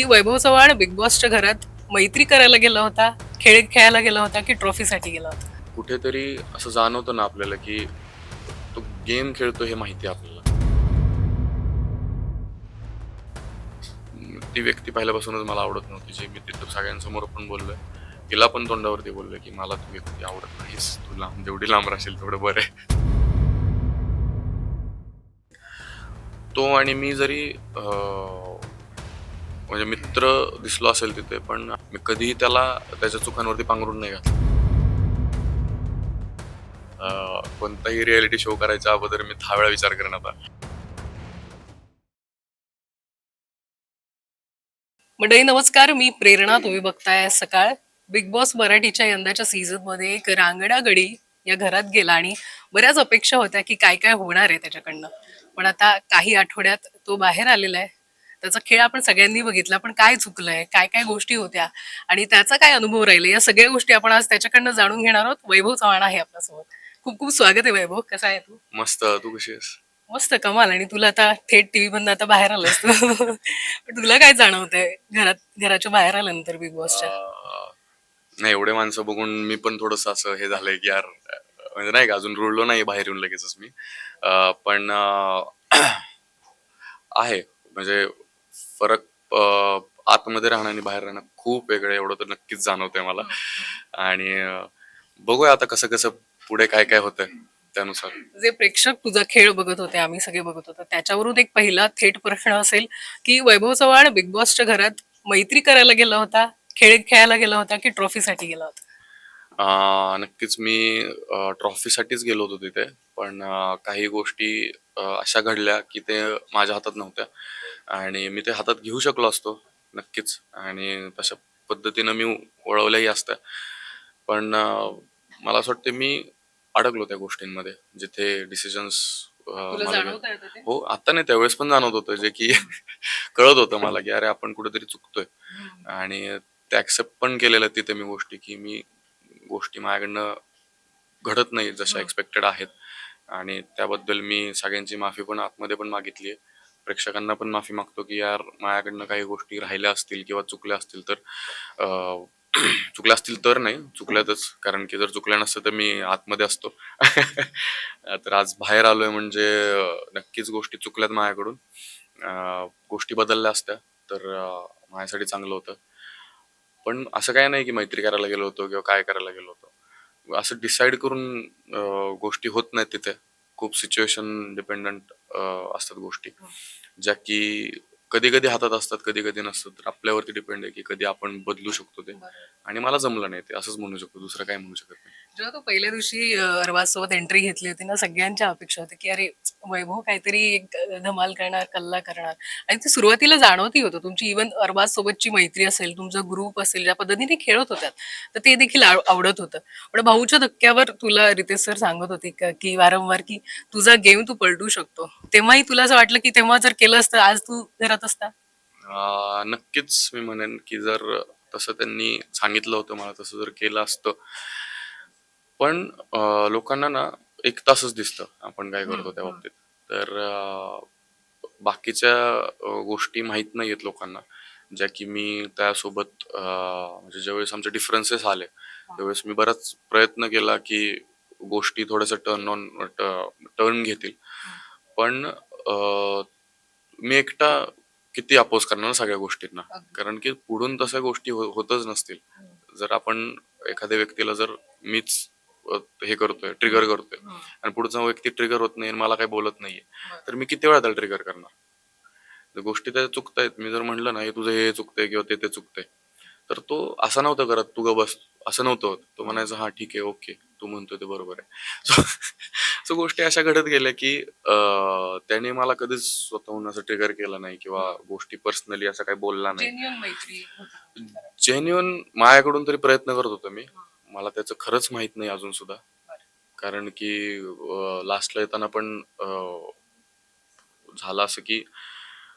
वैभव Chavan big बॉसच्या घरात मैत्री करायला गेला होता खेळ खेळायला गेला होता की ट्रॉफीसाठी गेला होता? कुठेतरी असं जाणवतं ना आपल्याला की तो गेम खेळतो हे माहिती आहे आपल्याला. ती व्यक्ती पहिल्यापासूनच मला आवडत नव्हती जे मी तिथं सगळ्यांसमोर पण बोललोय. तिला पण तोंडावरती बोललोय की मला ती व्यक्ती आवडत नाहीस तू लांब जेवढी लांब राहशील तेवढं बरं आहे. तो आणि मी जरी म्हणजे मित्र दिसलो असेल तिथे पण मी कधीही त्याला त्याच्या चुकांवरती पांघरून नाही घातलं. कोणताही रियालिटी शो करायच्या अगोदर मी दहा वेळा विचार करेन आता मंडळी नमस्कार. मी प्रेरणा तुम्ही बघताय सकाळ. बिग बॉस मराठीच्या यंदाच्या सीझनमध्ये एक रांगडा गडी या घरात गेला आणि बऱ्याच अपेक्षा होत्या की काय काय होणार आहे त्याच्याकडनं. पण आता काही आठवड्यात तो बाहेर आलेला आहे. त्याचा खेळ आपण सगळ्यांनी बघितला पण काय चुकलंय काय काय गोष्टी होत्या आणि त्याचा काय अनुभव राहिले या सगळ्या गोष्टी आपण आज त्याच्याकडनं जाणून घेणार आहोत. वैभव चव्हाण आहे आपल्यासोबत. खूप खूप स्वागत आहे वैभव. कसा आहे तू? मस्त. तू कशी आहेस? मस्त कमाल. आणि तुला आता थेट टीव्ही मधनं आता बाहेर आलंस तू. पण तुला काय जाणवतंय? घरात घराच्या बाहेर आल्यानंतर बिग बॉसच्या नाही एवढे माणसं बघून मी पण थोडस असं हे झालंय की यार म्हणजे नाही का अजून रुळलो नाही बाहेर येऊन लगेचच मी. पण आहे. म्हणजे फरक अं, आतमध्ये राहणं आणि बाहेर राहणं खूप वेगळं आहे, एवढं तर नक्कीच जाणवतंय मला. आणि अं, बघूया आता कसं कसं पुढे काय काय होतंय त्यानुसार. जे प्रेक्षक तुझा खेळ बघत होते आम्ही सगळे बघत होतो त्याच्यावरून एक पहिला थेट प्रश्न असेल की वैभव चव्हाण बिग बॉसच्या घरात मैत्री करायला गेला होता खेळ खेळायला गेला होता की ट्रॉफीसाठी गेला होता? अं, नक्कीच मी ट्रॉफीसाठीच गेलो होतो तिथे पण अं, काही गोष्टी अशा घडल्या की ते माझ्या हातात नव्हत्या. आणि मी ते हातात घेऊ शकलो असतो नक्कीच. आणि तशा पद्धतीनं मी वळवल्याही असत्या. पण मला असं वाटतं मी अडकलो त्या गोष्टींमध्ये जिथे डिसिजन्स हो आता नाही त्यावेळेस पण जाणवत होतं जे की कळत होतं मला की अरे आपण कुठेतरी चुकतोय. आणि ते ऍक्सेप्ट पण केलेलं तिथे मी गोष्टी की मी गोष्टी माझ्याकडनं घडत नाही जशा एक्सपेक्टेड आहेत. आणि त्याबद्दल मी सगळ्यांची माफी पण आतमध्ये पण मागितली आहे. प्रेक्षकांना पण माफी मागतो की यार माझ्याकडनं काही गोष्टी राहिल्या असतील किंवा चुकल्या असतील तर चुकल्या असतील तर नाही चुकल्यातच. कारण की जर चुकल्या नसतं तर मी आतमध्ये असतो. तर आज बाहेर आलोय म्हणजे नक्कीच गोष्टी चुकल्यात माझ्याकडून. गोष्टी बदलल्या असत्या तर माझ्यासाठी चांगलं होतं. पण असं काय नाही की मैत्री करायला गेलो होतो किंवा काय करायला गेलो होतो. असं डिसाईड करून गोष्टी होत नाहीत तिथे. खूप सिच्युएशन डिपेंडंट असतात गोष्टी. ज्या की कधी कधी हातात असतात कधी कधी नसतात. तर आपल्यावरती डिपेंड आहे की कधी आपण बदलू शकतो ते. आणि मला जमलं नाही ते. असंच म्हणू शकतो. दुसरं काय म्हणू शकत नाही. जेव्हा तो पहिल्या दिवशी अरबाज सोबत एंट्री घेतली होती ना सगळ्यांच्या अपेक्षा होत्या की अरे वैभव काहीतरी एक धमाल करणार कल्ला करणार. आणि ते सुरुवातीला जाणवती होतं तुमची इवन अरबाज सोबतची मैत्री असेल तुमचा ग्रुप असेल ज्या पद्धतीने खेळत होत्या तर ते देखील आवडत होतं. पण भाऊच्या धक्क्यावर तुला रितेश सर सांगत होते की वारंवार की तुझा गेम तू पलटू शकतो. तेव्हाही तुला असं वाटलं की तेव्हा जर केलं असतं आज तू घरात असता? नक्कीच मी म्हणेन की जर तसं त्यांनी सांगितलं होतं मला तसं जर केलं असतं पण अं, लोकांना ना एक तासच दिसतं आपण काय करतो त्या बाबतीत. तर अं, बाकीच्या अं, गोष्टी माहीत नाही आहेत लोकांना. ज्या की मी त्यासोबत अं, म्हणजे ज्यावेळेस आमचे डिफरन्सेस आले त्यावेळेस मी बराच प्रयत्न केला की गोष्टी थोडंसं टर्न ऑन टर्न घेतील. पण अं, मी एकटा किती अपोज करणार ना सगळ्या गोष्टींना? अगदी. कारण की पुढून तशा गोष्टी हो- होतच नसतील. जर आपण एखाद्या व्यक्तीला जर मीच हे करतोय ट्रिगर करतोय. आणि पुढचा व्यक्ती ट्रिगर होत नाही आणि मला काही बोलत नाहीये. तर मी किती वेळा त्याला ट्रिगर करणार? गोष्टी त्या चुकतायत. मी जर म्हणलं ना हे तुझं हे चुकतंय किंवा ते ते चुकतंय. तर तो असं नव्हतं करत. तू ग बस. असं नव्हतं होत. तो म्हणायचा हा ठीक आहे ओके. तू म्हणतोय ते बरोबर आहे. सो सो गोष्टी अशा घडत गेल्या की त्याने मला कधीच स्वतःहून असं ट्रिगर केलं नाही किंवा गोष्टी पर्सनली असं काही बोलला नाही. जेन्युअन माझ्याकडून तरी प्रयत्न करत होतो मी. मला त्याचं खरंच माहीत नाही अजून सुद्धा. कारण की लास्टला येताना पण झालं असं की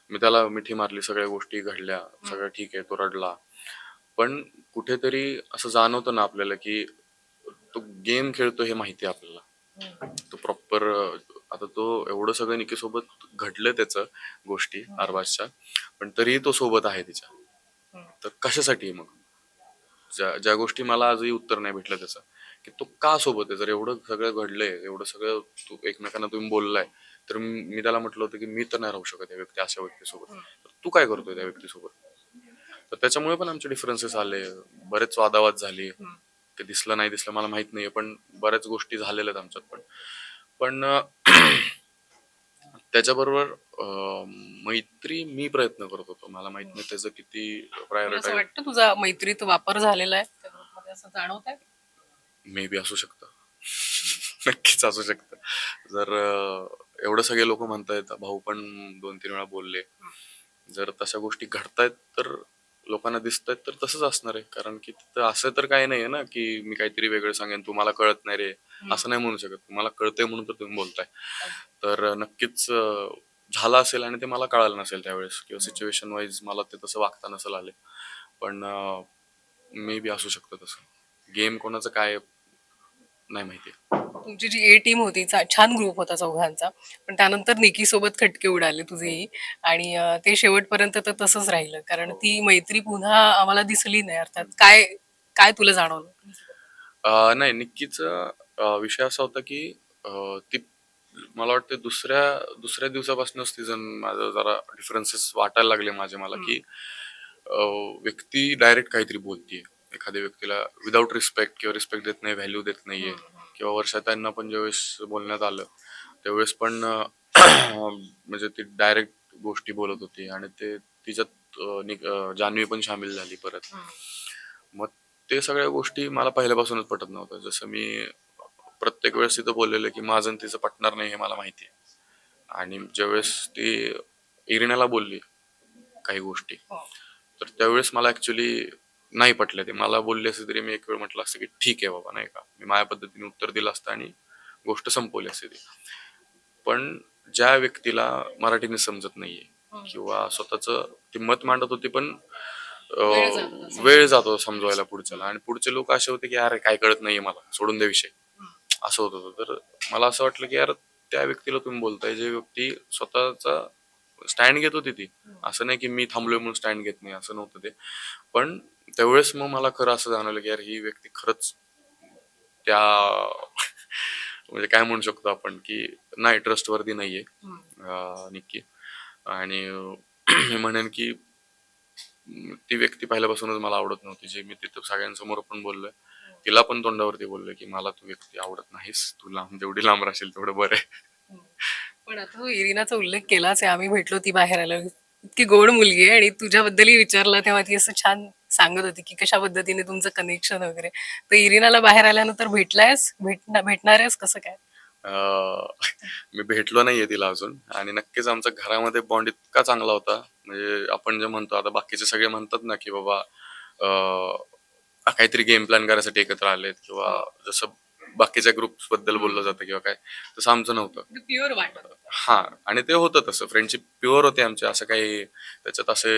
मी त्याला मिठी मारली सगळ्या गोष्टी घडल्या सगळं ठीक आहे तो रडला. पण कुठेतरी असं जाणवतं ना आपल्याला की तो गेम खेळतो हे माहिती आहे आपल्याला. तो प्रॉपर आता तो एवढं सगळं निकीसोबत घडलं त्याचं गोष्टी आरबाजच्या पण तरीही तो सोबत आहे तिच्या. तर कशासाठी मग? ज्या ज्या गोष्टी मला आजही उत्तर नाही भेटलं त्याचं की तो का सोबत आहे? जर एवढं सगळं घडलंय एवढं सगळं तू एकमेकांना तुम्ही बोललाय तर मी त्याला म्हटलं होतं की मी तर नाही राहू शकत या व्यक्ती अशा व्यक्तीसोबत. तर तू काय करतोय त्या व्यक्तीसोबत? तर त्याच्यामुळे पण आमचे डिफरन्सेस आले. बरेच वादावाद झाली. ते दिसलं नाही दिसलं मला माहीत नाहीये पण बऱ्याच गोष्टी झालेल्या आहेत आमच्यात पण. पण त्याच्याबरोबर अं, मैत्री मी प्रयत्न करत होतो. मला माहीत नाही त्याचं किती तुला असं प्रायोरिटी वाटतं तुझा मैत्रीत वापर झालेला आहे? त्या ग्रुपमध्ये असं जाणवत आहे मे बी असू शकतं. नक्कीच असू शकतं. जर अं, एवढं सगळे लोक म्हणतायत भाऊ पण दोन तीन वेळा बोलले. जर तशा गोष्टी घडतायत तर लोकांना दिसतायत तर तसंच असणार आहे. कारण की तिथं असं तर काही नाही ना की मी काहीतरी वेगळं सांगेन तुम्हाला कळत नाही रे. असं नाही म्हणू शकत. तुम्हाला कळतंय म्हणून तर तुम्ही बोलताय. तर नक्कीच झालं असेल आणि ते मला कळालं नसेल त्यावेळेस किंवा सिच्युएशन वाईज मला ते तसं वागता नसेल आले. पण मे बी असू शकतं तसं. गेम कोणाचं काय नाही माहिती. तुमची जी ए टीम होती चा- छान ग्रुप होता चौघांचा. पण त्यानंतर निकी सोबत खटके उडाले तुझेही. आणि अं, ते शेवटपर्यंत तर तसंच राहिलं. कारण ती मैत्री पुन्हा आम्हाला दिसली नाही. अर्थात काय काय तुला जाणवलं? अं, नाही निक्कीचा विषय असा होता की अं, ती मला वाटतं दुसऱ्या दुसऱ्या दिवसापासूनच ती जण माझं जरा डिफरन्सेस वाटायला लागले माझे मला की अं, व्यक्ती डायरेक्ट काहीतरी बोलतीये. एखाद्या व्यक्तीला विदाऊट रिस्पेक्ट किंवा रिस्पेक्ट देत नाही व्हॅल्यू देत नाहीये. किंवा वर्षात त्यांना पण ज्यावेळेस बोलण्यात आलं त्यावेळेस पण म्हणजे ती डायरेक्ट गोष्टी बोलत होती आणि ते तिच्यात जान्हवी पण सामील झाली परत. मग ते सगळ्या गोष्टी मला पहिल्यापासूनच पटत नव्हत्या. जसं मी प्रत्येक वेळेस तिथं बोललेलं की माझं तिचं पटणार नाही हे मला माहिती आहे. आणि ज्यावेळेस ती इरिनाला बोलली काही गोष्टी तर त्यावेळेस मला ऍक्च्युली नाही पटलं ते. मला बोलले असते तरी मी एक वेळ म्हटलं असतं की ठीक आहे बाबा नाही का? मी माझ्या पद्धतीने उत्तर दिलं असतं आणि गोष्ट संपवली असते ती. पण ज्या व्यक्तीला मराठीने समजत नाहीये किंवा स्वतःच ती मत मांडत होती पण अं, वेळ जात. होता वेळ जातो समजवायला पुढच्याला. आणि पुढचे लोक असे होते की अरे काय कळत नाहीये मला सोडून दे विषय. असं होत होतं. तर मला असं वाटलं की यार त्या व्यक्तीला तुम्ही बोलताय जे व्यक्ती स्वतःचा स्टँड घेत होती ती. असं नाही की मी थांबलोय म्हणून स्टँड घेत नाही असं नव्हतं ते. पण त्यावेळेस मग मला खरं असं जाणवलं की यार ही व्यक्ती खरंच त्या म्हणजे काय म्हणू शकतो आपण की नाही ट्रस्टवर्दी नाहीये. निक्की. आणि मी म्हणेन की ती व्यक्ती पहिल्यापासूनच मला आवडत नव्हती जे मी तिथं सगळ्यांसमोर पण बोललोय. तिला पण तोंडावरती बोललोय की मला तू व्यक्ती आवडत नाहीस तू लांब जेवढी लांब राहशील तेवढं बरं आहे. पण आता तू इरिनाचा उल्लेख केलाच आहे आम्ही भेटलो ती बाहेर आलो. इतकी गोड मुलगी आहे आणि तुझ्याबद्दलही विचारलं तेव्हा ती असं छान सांगत होती की कशा पद्धतीने तुमचं कनेक्शन वगैरे. तर इरिनाला बाहेर आल्यानंतर भेटलायस? भेटणार भेटणार आहेस? कसं काय? मी भेटलो नाहीये तिला अजून. आणि नक्कीच आमचा घरामध्ये बॉन्ड इतका चांगला होता. म्हणजे आपण जे म्हणतो आता बाकीचे सगळे म्हणतात ना की बाबा अं, काहीतरी गेम प्लॅन करायसाठी एकत्र आलेत किंवा जसं बाकीच्या ग्रुप्सबद्दल बोललं जातं किंवा काय तसं आमचं नव्हतं. प्युअर वाटत हा. आणि ते होतं तसं. फ्रेंडशिप प्युअर होते आमचे. असं काही त्याच्यात असे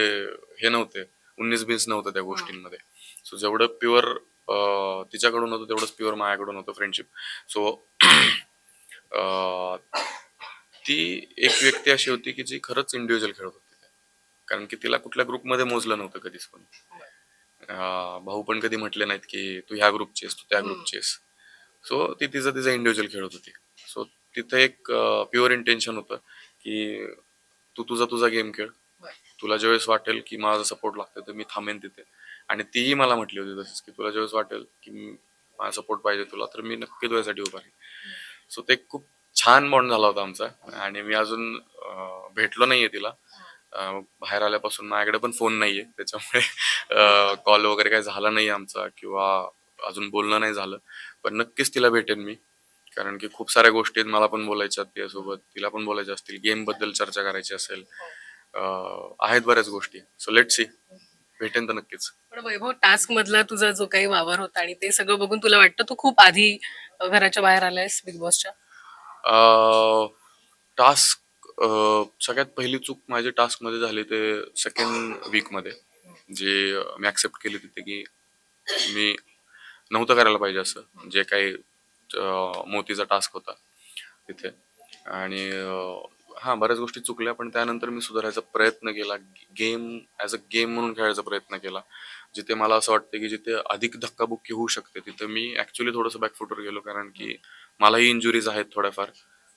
हे नव्हते. उन्नीस बीस नव्हतं त्या गोष्टींमध्ये. सो जेवढं प्युअर तिच्याकडून होतं तेवढंच प्युअर माझ्याकडून होतं फ्रेंडशिप सो ती एक व्यक्ती अशी होती की जी खरंच इंडिव्हिज्युअल खेळत होती. कारण की तिला कुठल्या ग्रुपमध्ये मोजलं नव्हतं कधीच पण. भाऊ पण कधी म्हटले नाहीत की तू ह्या ग्रुपची आहेस तू त्या ग्रुपची आहेस सो ती तिचं तिचं इंडिव्हिज्युअल खेळत होती. सो तिथं एक प्युअर इंटेन्शन होतं की तू तुझा तुझा गेम खेळ. तुला ज्यावेळेस वाटेल की माझा सपोर्ट लागतो तर मी थांबेन तिथे. आणि तीही मला म्हटली होती तशीच की तुला ज्यावेळेस वाटेल की माझा सपोर्ट पाहिजे तुला तर मी नक्की तुझ्यासाठी उभा राहील सो ते खूप छान बॉन्ड झाला होता आमचा. आणि मी अजून भेटलो नाहीये तिला. बाहेर आल्यापासून माझ्याकडे पण फोन नाहीये. त्याच्यामुळे कॉल वगैरे काही झाला नाही आमचा किंवा अजून बोलणं नाही झालं. पण नक्कीच तिला भेटेन मी. कारण की खूप साऱ्या गोष्टी आहेत मला पण बोलायच्या तिच्यासोबत. तिला पण बोलायच्या असतील गेमबद्दल चर्चा करायची असेल. अं, आहेत बऱ्याच गोष्टी. सो लेट सी भेटेन तर नक्कीच. पण वैभव टास्क मधला तुझा जो काही वावर होता आणि ते सगळं बघून तुला वाटतं तू खूप आधी घराच्या बाहेर आलायस बिग बॉसच्या टास्क सगळ्यात पहिली चूक माझी टास्कमध्ये झाली ते सेकंड वीकमध्ये. जे मी ऍक्सेप्ट केली तिथे की मी नव्हतं करायला पाहिजे असं. जे काही मोतीचा टास्क होता तिथे. आणि हा बऱ्याच गोष्टी चुकल्या पण त्यानंतर मी सुधारायचा प्रयत्न केला. गेम ॲज अ गेम म्हणून खेळायचा प्रयत्न केला. जिथे मला असं वाटतं की जिथे अधिक धक्काबुक्की होऊ शकते तिथे मी ऍक्च्युली थोडंसं बॅकफुटवर गेलो कारण की मलाही इंजुरीज आहेत थोड्याफार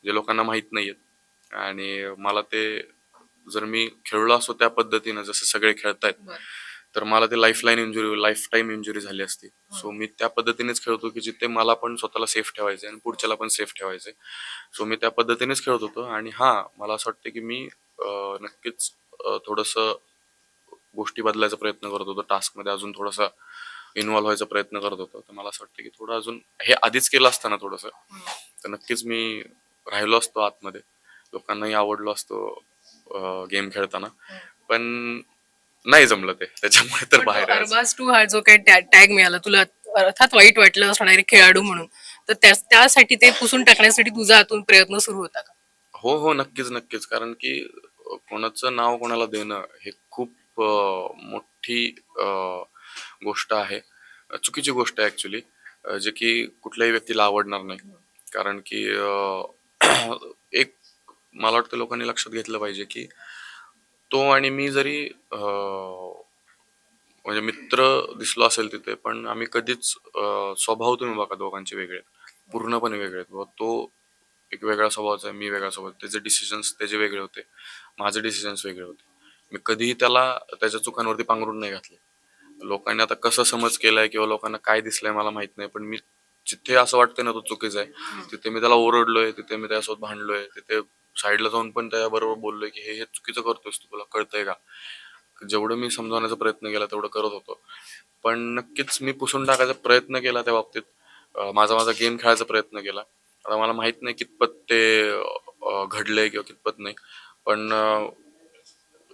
जे लोकांना माहीत नाही आहेत आणि मला ते जर मी खेळलो असतो त्या पद्धतीनं जसं सगळे खेळतायत तर मला ते life line injury life time injury झाली असती. सो मी त्या पद्धतीनेच खेळतो की जिथे मला पण स्वतःला सेफ ठेवायचं आणि पुढच्याला पण सेफ ठेवायचं सो मी त्या पद्धतीनेच खेळत होतो आणि हा मला असं वाटतं की मी नक्कीच थोडंसं गोष्टी बदलायचा प्रयत्न करत होतो. टास्कमध्ये अजून थोडासा इन्व्हॉल्व्ह व्हायचा प्रयत्न करत होतो. तर मला असं वाटतं की थोडं अजून हे आधीच केलं असतं ना थोडंसं तर नक्कीच मी राहिलो असतो आतमध्ये. लोकांनाही आवडलो असतो गेम खेळताना. पण नाही जमलं ते. त्याच्यामुळे तर बाहेर आहे. अरबाज टू हा जो काही टॅग मिळाला तुला अर्थात वाईट वाटलं असणार खेळाडू म्हणून. तर त्या- त्यासाठी ते पुसून टाकण्यासाठी तुझा आतून प्रयत्न सुरू होता का? हो हो नक्कीच नक्कीच. कारण की अ, कोणाचं नाव कोणाला देणं हे खूप अ, मोठी अ, गोष्ट आहे. अ, चुकीची गोष्ट आहे ऍक्च्युली जे की कुठल्याही व्यक्तीला आवडणार नाही. कारण की अ, एक मला वाटतं लोकांनी लक्षात घेतलं पाहिजे की तो आणि मी जरी अ, म्हणजे मित्र दिसलो असेल तिथे पण आम्ही कधीच अ, स्वभाव तुम्ही बघा दोघांचे वेगळे आहेत. पूर्णपणे वेगळे आहेत. तो एक वेगळा स्वभावाचा आहे मी वेगळा स्वभाव त्याचे डिसिजन्स त्याचे वेगळे होते. माझे डिसिजन्स वेगळे होते. मी कधीही त्याला त्याच्या चुकांवरती पांघरून नाही घातले. लोकांनी आता कसं समज केलाय किंवा लोकांना काय दिसलंय मला माहीत नाही पण मी जिथे असं वाटतंय ना तो चुकीचा आहे तिथे मी त्याला ओरडलोय तिथे मी त्याच्यासोबत भांडलोय तिथे साईडला जाऊन पण त्याच्याबरोबर बोललोय की हे हे चुकीचं करतोयस तू तुला कळतंय का? जेवढं मी समजावण्याचा प्रयत्न केला तेवढं करत होतो. पण नक्कीच मी पुसून टाकायचा प्रयत्न केला त्या बाबतीत. माझा माझा गेम खेळायचा प्रयत्न केला. आता मला माहीत नाही कितपत ते अं, घडलंय किंवा कितपत नाही. पण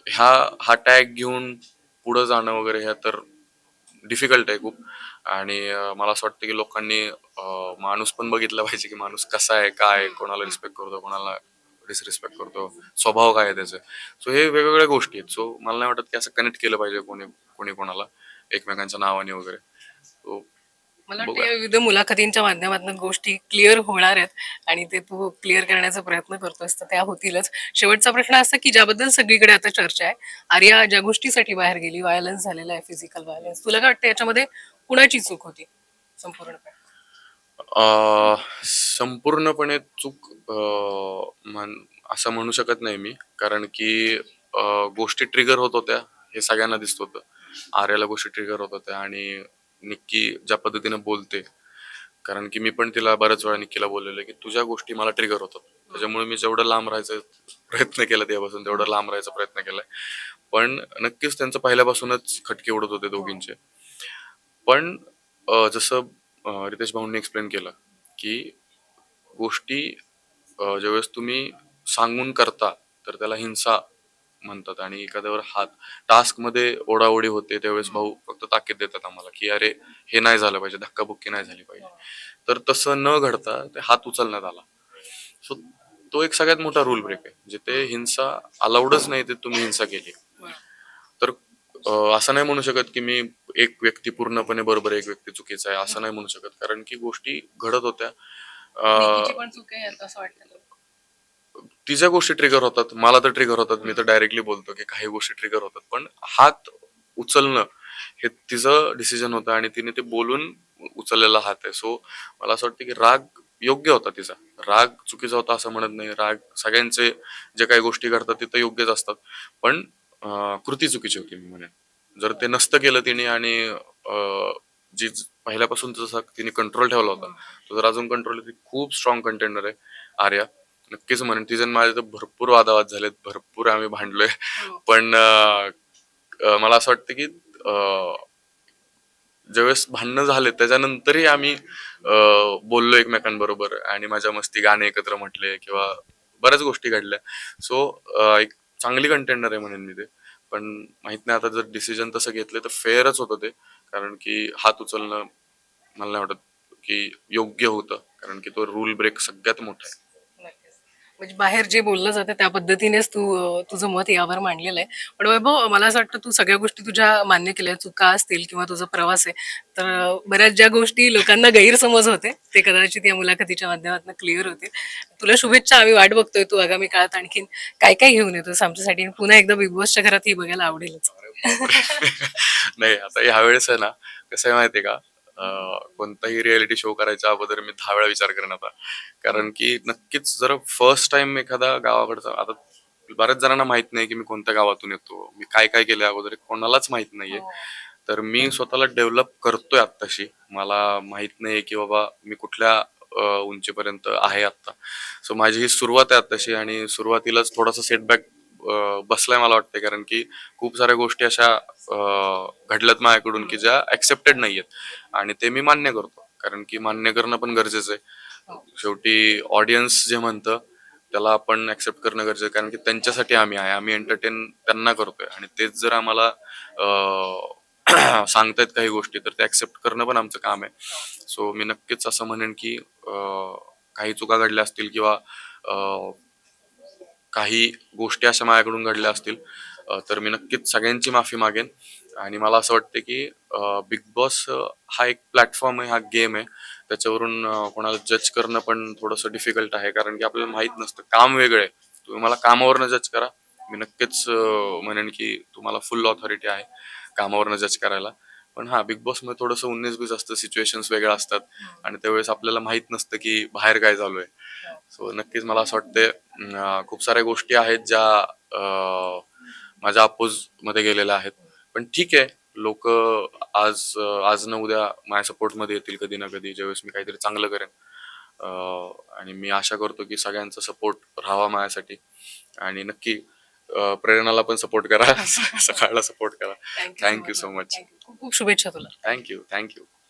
ह्या हा टॅग घेऊन पुढं जाणं वगैरे ह्या तर डिफिकल्ट आहे खूप. आणि मला असं वाटतं की लोकांनी माणूस पण बघितला पाहिजे की माणूस कसा आहे काय कोणाला रिस्पेक्ट करतो कोणाला डिसरिस्पेक्ट करतो स्वभाव काय आहे त्याचे. सो हे वेगवेगळ्या गोष्टी आहेत. सो मला नाही वाटत की असं कनेक्ट केलं पाहिजे कोणी कोणी कोणाला एकमेकांच्या नावाने वगैरे. सो मला विविध मुलाखतींच्या माध्यमातून गोष्टी क्लिअर होणार आहेत आणि ते तू क्लिअर करण्याचा प्रयत्न करतोस तर त्या होतीलच. शेवटचा प्रश्न असा की ज्याबद्दल सगळीकडे आता चर्चा आहे. आर्या ज्या गोष्टीसाठी बाहेर गेली व्हायलन्स झालेला आहे फिजिकल व्हायलन्स तुला काय वाटतं याच्यामध्ये कुणाची चूक होती? संपूर्णपणे. संपूर्णपणे चूक म्हण- असं म्हणू शकत नाही मी. कारण की गोष्टी ट्रिगर होत होत्या हे सगळ्यांना दिसत होतं. आर्याला गोष्टी ट्रिगर होत होत्या आणि निक्की ज्या पद्धतीने बोलते कारण की मी पण तिला बऱ्याच वेळा निक्कीला बोललेलो की तुझ्या गोष्टी मला ट्रिगर होतात. त्याच्यामुळे मी जेवढं लांब राहायचा प्रयत्न केला तेव्हापासून तेवढं लांब राहायचा प्रयत्न केलाय. पण नक्कीच त्यांचं पहिल्यापासूनच खटके उडत होते दोघींचे. पण जसं रितेश भाऊंनी एक्सप्लेन केलं की गोष्टी ज्यावेळेस तुम्ही सांगून करता तर त्याला हिंसा म्हणतात. आणि एखाद्यावर हात टास्कमध्ये ओढाओढी होते त्यावेळेस भाऊ फक्त ताकीद देतात आम्हाला की अरे हे नाही झालं पाहिजे धक्काबुक्की नाही झाली पाहिजे. तर तसं न घडता ते हात उचलण्यात आला. सो तो एक सगळ्यात मोठा रूल ब्रेक आहे जिथे हिंसा अलाउडच नाही ते तुम्ही हिंसा केली तर अं, असं नाही म्हणू शकत की मी एक व्यक्ती पूर्णपणे बरोबर एक व्यक्ती चुकीचा आहे असं नाही म्हणू शकत. कारण की गोष्टी घडत होत्या निकीची पण चूक आहे असं वाटतं तुला? तिच्या गोष्टी ट्रिगर होतात. मला तर ट्रिगर होतात. मी तर डायरेक्टली बोलतो की काही गोष्टी ट्रिगर होतात. पण हात उचलणं हे तिचं डिसिजन होतं आणि तिने ते बोलून उचललेला हात आहे. सो मला असं वाटतं की राग योग्य होता तिचा. राग चुकीचा होता असं म्हणत नाही. राग सगळ्यांचे जे काही गोष्टी घडतात तिथं योग्यच असतात. पण कृती चुकीची होती मी म्हणेन. जर ते नसतं केलं तिने आणि जी पहिल्यापासून जसा तिने कंट्रोल ठेवला होता. तो जर अजून कंट्रोल खूप स्ट्रॉंग कंटेंडर आहे आर्या. नक्कीच म्हणेन आणि माझे तर भरपूर वादावाद झालेत भरपूर आम्ही भांडलोय. हो. पण मला असं वाटतं की ज्यावेळेस भांडणं झाले त्याच्यानंतरही आम्ही बोललो एकमेकांबरोबर आणि माझ्या मस्ती गाणे एकत्र म्हटले किंवा बऱ्याच गोष्टी घडल्या. सो एक चांगली कंटेंडर आहे म्हणेन मी ते. पण माहीत नाही आता जर डिसिजन तसं घेतलं तर फेअरच होतं ते. कारण की हात उचलणं मला नाही वाटत की योग्य होतं. कारण की तो रूल ब्रेक सगळ्यात मोठा आहे. म्हणजे बाहेर जे बोललं जातं त्या पद्धतीनेच तू तुझं मत यावर मांडलेलं आहे. पण वैभव मला असं वाटतं तू सगळ्या गोष्टी तुझ्या मान्य केल्या. चुका असतील किंवा तुझा प्रवास आहे. तर बऱ्याच ज्या गोष्टी लोकांना गैरसमज होते ते कदाचित या मुलाखतीच्या माध्यमातून क्लिअर होतील. तुला शुभेच्छा. आम्ही वाट बघतोय तू आगामी काळात आणखीन काय काय घेऊन येतोस आमच्यासाठी पुन्हा एकदा बिग बॉसच्या घरात ही बघायला आवडेलच. नाही आता ह्या वेळेस आहे ना कसं आहे माहितीये का? कोणताही रियालिटी शो करायच्या अगोदर मी दहा वेळा विचार करेन आता. कारण की नक्कीच जर फर्स्ट टाइम एखादा गावाकडचा आता बऱ्याच जणांना माहीत नाही की मी कोणत्या गावातून येतो. मी काय काय केलंय अगोदर हे कोणालाच माहीत नाहीये. तर मी स्वतःला डेव्हलप करतोय आत्ताशी. मला माहीत नाहीये की बाबा मी कुठल्या उंचीपर्यंत आहे आता सो माझी ही सुरुवात आहे आत्ताशी आणि सुरुवातीलाच थोडासा सेटबॅक बसलाय मला वाटतंय. कारण की खूप साऱ्या गोष्टी अशा घडल्यात माझ्याकडून की ज्या ऍक्सेप्टेड नाहीयेत. आणि ते मी मान्य करतो. कारण की मान्य करणं पण गरजेचं आहे शेवटी ऑडियन्स जे म्हणतं त्याला आपण ऍक्सेप्ट करणं गरजेचं आहे. कारण की त्यांच्यासाठी आम्ही आहे. आम्ही एंटरटेन त्यांना करतोय. आणि तेच जर आम्हाला सांगतायत काही गोष्टी तर ते ऍक्सेप्ट करणं पण आमचं काम आहे. सो मी नक्कीच असं म्हणेन की काही चुका घडल्या असतील किंवा काही गोष्टी अशा माझ्याकडून घडल्या असतील तर मी नक्कीच सगळ्यांची माफी मागेन. आणि मला असं वाटतं की बिग बॉस हा एक प्लॅटफॉर्म आहे हा गेम आहे. त्याच्यावरून कोणाला जज करणं पण थोडंसं डिफिकल्ट आहे. कारण की आपल्याला माहीत नसतं काम वेगळं आहे. तुम्ही मला कामावरनं जज करा. मी नक्कीच म्हणेन की तुम्हाला फुल ऑथॉरिटी आहे कामावरनं जज करायला. पण हा बिग बॉसमध्ये थोडंसं उन्नीस बीस असतं सिच्युएशन्स वेगळ्या असतात. आणि त्यावेळेस आपल्याला माहीत नसतं की बाहेर काय चालू आहे. सो नक्कीच मला असं वाटतं अं, खूप साऱ्या गोष्टी आहेत ज्या माझ्या अपोजमध्ये गेलेल्या आहेत. पण ठीक आहे लोक आज आज न उद्या माझ्या सपोर्टमध्ये येतील कधी ना कधी ज्यावेळेस मी काहीतरी चांगलं करेन. आणि मी आशा करतो की सगळ्यांचा सपोर्ट राहावा माझ्यासाठी. आणि नक्की प्रेरणाला पण सपोर्ट करा. सकाळला सपोर्ट करा. थँक्यू सो मच खूप खूप शुभेच्छा तुला. Thank you thank you